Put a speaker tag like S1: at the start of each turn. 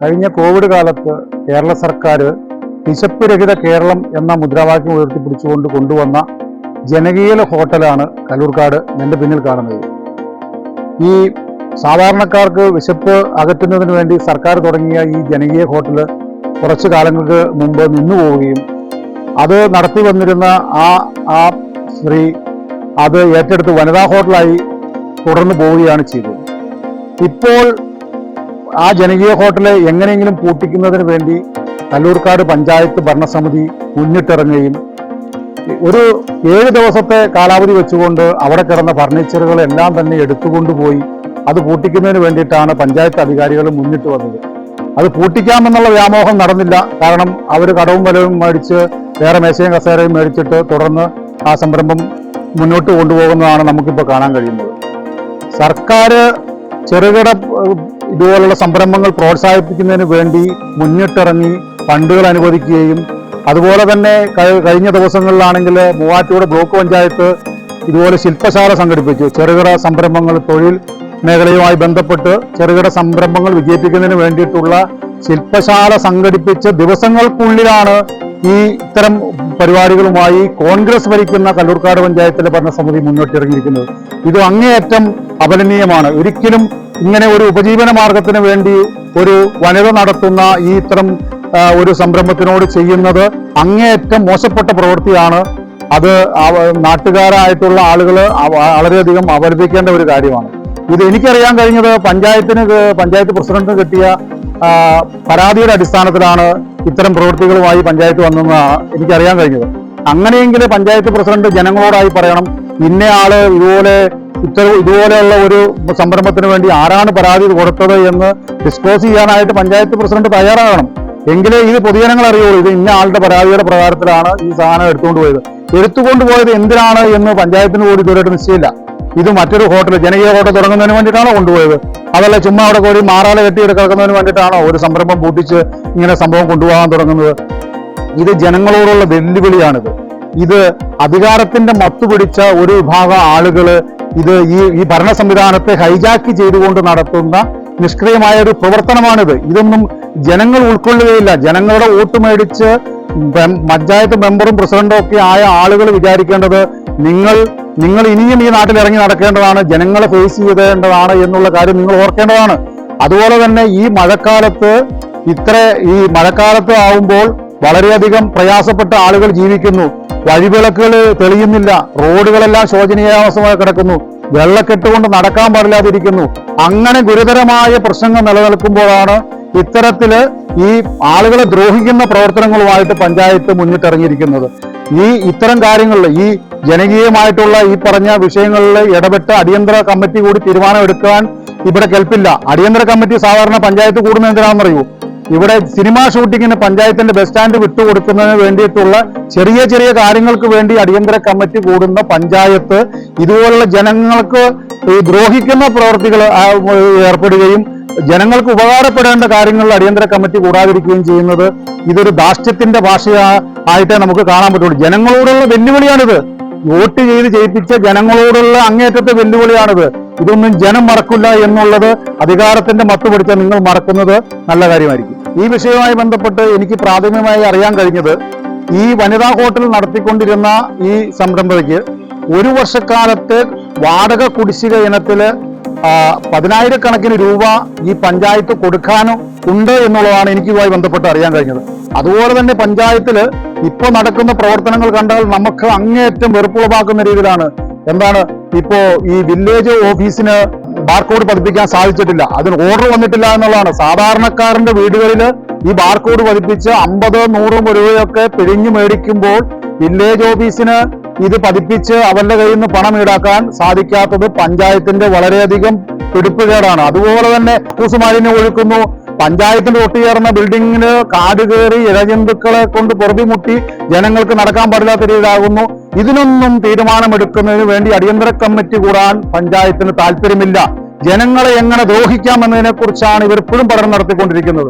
S1: കഴിഞ്ഞ കോവിഡ് കാലത്ത് കേരള സർക്കാർ വിശപ്പ് രഹിത കേരളം എന്ന മുദ്രാവാക്യം ഉയർത്തിപ്പിടിച്ചുകൊണ്ട് കൊണ്ടുവന്ന ജനകീയ ഹോട്ടലാണ് കല്ലൂർക്കാട് എന്റെ പിന്നിൽ കാണുന്നത്. ഈ സാധാരണക്കാർക്ക് വിശപ്പ് അകറ്റുന്നതിന് വേണ്ടി സർക്കാർ തുടങ്ങിയ ഈ ജനകീയ ഹോട്ടൽ കുറച്ചു കാലങ്ങൾക്ക് മുമ്പ് നിന്നുപോവുകയും അത് നടത്തി വന്നിരുന്ന ആ ആ സ്ത്രീ അത് ഏറ്റെടുത്ത് വനിതാ ഹോട്ടലായി തുടർന്ന് പോവുകയാണ് ചെയ്തത്. ഇപ്പോൾ ആ ജനകീയ ഹോട്ടൽ എങ്ങനെയെങ്കിലും പൂട്ടിക്കുന്നതിന് വേണ്ടി കല്ലൂർക്കാട് പഞ്ചായത്ത് ഭരണസമിതി മുന്നിട്ടിറങ്ങുകയും ഒരു ഏഴ് ദിവസത്തെ കാലാവധി വെച്ചുകൊണ്ട് അവിടെ കിടന്ന ഫർണിച്ചറുകളെല്ലാം തന്നെ എടുത്തുകൊണ്ടുപോയി അത് പൂട്ടിക്കുന്നതിന് വേണ്ടിയിട്ടാണ് പഞ്ചായത്ത് അധികാരികൾ മുന്നിട്ട് വന്നത്. അത് പൂട്ടിക്കാമെന്നുള്ള വ്യാമോഹം നടന്നില്ല. കാരണം അവർ കടവും വലവും മേടിച്ച് വേറെ മേശയും കസേരയും മേടിച്ചിട്ട് തുടർന്ന് ആ സംരംഭം മുന്നോട്ട് കൊണ്ടുപോകുന്നതാണ് നമുക്കിപ്പോൾ കാണാൻ കഴിയുന്നത്. സർക്കാർ ചെറുകിട ഇതുപോലുള്ള സംരംഭങ്ങൾ പ്രോത്സാഹിപ്പിക്കുന്നതിന് വേണ്ടി മുന്നിട്ടിറങ്ങി ഫണ്ടുകൾ അനുവദിക്കുകയും അതുപോലെ തന്നെ കഴിഞ്ഞ ദിവസങ്ങളിലാണെങ്കിൽ മൂവാറ്റുപുഴ ബ്ലോക്ക് പഞ്ചായത്ത് ഇതുപോലെ ശില്പശാല സംഘടിപ്പിച്ചു. ചെറുകിട സംരംഭങ്ങൾ തൊഴിൽ മേഖലയുമായി ബന്ധപ്പെട്ട് ചെറുകിട സംരംഭങ്ങൾ വിജയിപ്പിക്കുന്നതിന് വേണ്ടിയിട്ടുള്ള ശില്പശാല സംഘടിപ്പിച്ച ദിവസങ്ങൾക്കുള്ളിലാണ് ഈ ഇത്തരം പരിപാടികളുമായി കോൺഗ്രസ് ഭരിക്കുന്ന കല്ലൂർക്കാട് പഞ്ചായത്തിലെ ഭരണസമിതി മുന്നോട്ടിറങ്ങിയിരിക്കുന്നത്. ഇത് അങ്ങേയറ്റം അപലനീയമാണ്. ഒരിക്കലും ഇങ്ങനെ ഒരു ഉപജീവന മാർഗത്തിന് വേണ്ടി ഒരു വനിത നടത്തുന്ന ഈ ഇത്തരം ഒരു സംരംഭത്തിനോട് ചെയ്യുന്നത് അങ്ങേയറ്റം മോശപ്പെട്ട പ്രവൃത്തിയാണ്. അത് നാട്ടുകാരായിട്ടുള്ള ആളുകൾ വളരെയധികം അപലപിക്കേണ്ട ഒരു കാര്യമാണ്. ഇത് എനിക്കറിയാൻ കഴിഞ്ഞത് പഞ്ചായത്തിന് പഞ്ചായത്ത് പ്രസിഡന്റിന് കിട്ടിയ പരാതിയുടെ അടിസ്ഥാനത്തിലാണ് ഇത്തരം പ്രവൃത്തികളുമായി പഞ്ചായത്ത് വന്നതെന്നാണ് എനിക്കറിയാൻ കഴിഞ്ഞത്. അങ്ങനെയെങ്കിൽ പഞ്ചായത്ത് പ്രസിഡന്റ് ജനങ്ങളോടായി പറയണം ഇന്നയാൾ ഇതുപോലെ ഇത്തരം ഇതുപോലെയുള്ള ഒരു സംരംഭത്തിന് വേണ്ടി ആരാണ് പരാതി കൊടുത്തത് എന്ന് ഡിസ്ക്ലോസ് ചെയ്യാനായിട്ട് പഞ്ചായത്ത് പ്രസിഡന്റ് തയ്യാറാകണം. എങ്കിലേ ഇത് പൊതുജനങ്ങൾ അറിയുള്ളൂ ഇത് ഇന്ന ആളുടെ പരാതിയുടെ പ്രകാരത്തിലാണ് ഈ സാധനം എടുത്തുകൊണ്ട് പോയത്. എടുത്തുകൊണ്ട് പോയത് എന്തിനാണ് എന്ന് പഞ്ചായത്തിന് കൂടി ഇതുവരെയായിട്ട് നിശ്ചയമില്ല. ഇത് മറ്റൊരു ഹോട്ടൽ ജനകീയ ഹോട്ടൽ തുടങ്ങുന്നതിന് വേണ്ടിയിട്ടാണോ കൊണ്ടുപോയത്? അതല്ല ചുമ്മാ അവിടെ കൂടി മാറാല കെട്ടിയെടുക്കുന്നതിന് വേണ്ടിയിട്ടാണോ ഒരു സംരംഭം പൂട്ടിച്ച് ഇങ്ങനെ സംഭവം കൊണ്ടുപോകാൻ തുടങ്ങുന്നത്? ഇത് ജനങ്ങളോടുള്ള വെല്ലുവിളിയാണിത്. ഇത് അധികാരത്തിന്റെ മത്തു പിടിച്ച ഒരു വിഭാഗം ആളുകൾ ഇത് ഈ ഈ ഭരണ സംവിധാനത്തെ ഹൈജാക്ക് ചെയ്തുകൊണ്ട് നടത്തുന്ന നിഷ്ക്രിയമായ ഒരു പ്രവർത്തനമാണിത്. ഇതൊന്നും ജനങ്ങൾ ഉൾക്കൊള്ളുകയില്ല. ജനങ്ങളുടെ വോട്ട് മേടിച്ച് പഞ്ചായത്ത് മെമ്പറും പ്രസിഡന്റും ഒക്കെ ആയ ആളുകൾ വിചാരിക്കേണ്ടത് നിങ്ങൾ നിങ്ങൾ ഇനിയും ഈ നാട്ടിൽ ഇറങ്ങി നടക്കേണ്ടതാണ് ജനങ്ങളെ ഫേസ് ചെയ്തേണ്ടതാണ് എന്നുള്ള കാര്യം നിങ്ങൾ ഓർക്കേണ്ടതാണ്. അതുപോലെ തന്നെ ഈ മഴക്കാലത്ത് ഇത്ര ഈ മഴക്കാലത്ത് ആവുമ്പോൾ വളരെയധികം പ്രയാസപ്പെട്ട ആളുകൾ ജീവിക്കുന്നു. വഴിവിളക്കുകൾ തെളിയുന്നില്ല. റോഡുകളെല്ലാം ശോചനീയാവസ്ഥമായി കിടക്കുന്നു. വെള്ളക്കെട്ട് കൊണ്ട് നടക്കാൻ പാടില്ലാതിരിക്കുന്നു. അങ്ങനെ ഗുരുതരമായ പ്രശ്നങ്ങൾ നിലനിൽക്കുമ്പോഴാണ് ഇത്തരത്തിൽ ഈ ആളുകളെ ദ്രോഹിക്കുന്ന പ്രവർത്തനങ്ങളുമായിട്ട് പഞ്ചായത്ത് മുന്നിട്ടിറങ്ങിയിരിക്കുന്നത്. ഈ ഇത്തരം കാര്യങ്ങളിൽ ഈ ജനകീയമായിട്ടുള്ള ഈ പറഞ്ഞ വിഷയങ്ങളിൽ ഇടപെട്ട് അടിയന്തര കമ്മിറ്റി കൂടി തീരുമാനമെടുക്കാൻ ഇവിടെ കേൾപ്പില്ല അടിയന്തര കമ്മിറ്റി സാധാരണ പഞ്ചായത്ത് കൂടുന്ന എന്തിനാണെന്നറിയൂ? ഇവിടെ സിനിമാ ഷൂട്ടിങ്ങിന് പഞ്ചായത്തിന്റെ ബസ് സ്റ്റാൻഡ് വിട്ടുകൊടുക്കുന്നതിന് വേണ്ടിയിട്ടുള്ള ചെറിയ ചെറിയ കാര്യങ്ങൾക്ക് വേണ്ടി അടിയന്തര കമ്മിറ്റി കൂടുന്ന പഞ്ചായത്ത് ഇതുപോലുള്ള ജനങ്ങൾക്ക് ദ്രോഹിക്കുന്ന പ്രവർത്തികൾ ഏർപ്പെടുകയും ജനങ്ങൾക്ക് ഉപകാരപ്പെടേണ്ട കാര്യങ്ങളിൽ അടിയന്തര കമ്മിറ്റി കൂടാതിരിക്കുകയും ചെയ്യുന്നത് ഇതൊരു ദാഷ്ട്യത്തിന്റെ ഭാഷ ആയിട്ടേ നമുക്ക് കാണാൻ പറ്റുള്ളൂ. ജനങ്ങളോടുള്ള വെല്ലുവിളിയാണിത്. വോട്ട് ചെയ്ത് ചെയ്യിപ്പിച്ച ജനങ്ങളോടുള്ള അങ്ങേറ്റത്തെ വെല്ലുവിളിയാണിത്. ഇതൊന്നും ജനം മറക്കില്ല എന്നുള്ളത് അധികാരത്തിന്റെ മത്ത് പിടിച്ച നിങ്ങൾ മറക്കുന്നത് നല്ല കാര്യമായിരിക്കും. ഈ വിഷയവുമായി ബന്ധപ്പെട്ട് എനിക്ക് പ്രാഥമികമായി അറിയാൻ കഴിഞ്ഞത് ഈ വനിതാ ഹോട്ടൽ നടത്തിക്കൊണ്ടിരുന്ന ഈ സംരംഭയ്ക്ക് ഒരു വർഷക്കാലത്ത് വാടക കുടിശ്ശിക ഇനത്തിൽ പതിനായിരക്കണക്കിന് രൂപ ഈ പഞ്ചായത്ത് കൊടുക്കാനും ഉണ്ട് എന്നുള്ളതാണ് എനിക്കുമായി ബന്ധപ്പെട്ട് അറിയാൻ കഴിഞ്ഞത്. അതുപോലെ തന്നെ പഞ്ചായത്തിൽ ഇപ്പൊ നടക്കുന്ന പ്രവർത്തനങ്ങൾ കണ്ടാൽ നമുക്ക് അങ്ങേയറ്റം വെറുപ്പുളവാക്കുന്ന രീതിയിലാണ്. എന്താണ്? ഇപ്പോ ഈ വില്ലേജ് ഓഫീസിന് ബാർകോഡ് പതിപ്പിക്കാൻ സാധിച്ചിട്ടില്ല. അതിന് ഓർഡർ വന്നിട്ടില്ല എന്നുള്ളതാണ്. സാധാരണക്കാരന്റെ വീടുകളിൽ ഈ ബാർകോഡ് പതിപ്പിച്ച് അമ്പത് നൂറും രൂപയൊക്കെ പിഴിഞ്ഞു മേടിക്കുമ്പോൾ വില്ലേജ് ഓഫീസിന് ഇത് പതിപ്പിച്ച് അവരുടെ കയ്യിൽ നിന്ന് പണം ഈടാക്കാൻ സാധിക്കാത്തത് പഞ്ചായത്തിന്റെ വളരെയധികം പിടിപ്പുകേടാണ്. അതുപോലെ തന്നെ കൂസുമാലിന്യം ഒഴുക്കുന്നു. പഞ്ചായത്തിന്റെ ഒട്ടുചേർന്ന ബിൽഡിങ്ങിന് കാട് കയറി ഇഴജന്തുക്കളെ കൊണ്ട് പൊറുതിമുട്ടി ജനങ്ങൾക്ക് നടക്കാൻ പാടില്ലാത്ത രീതിയിലാകുന്നു. ഇതിനൊന്നും തീരുമാനമെടുക്കുന്നതിന് വേണ്ടി അടിയന്തര കമ്മിറ്റി കൂടാൻ പഞ്ചായത്തിന് താല്പര്യമില്ല. ജനങ്ങളെ എങ്ങനെ ദ്രോഹിക്കാം എന്നതിനെ കുറിച്ചാണ് ഇവർ ഇപ്പോഴും പഠനം നടത്തിക്കൊണ്ടിരിക്കുന്നത്.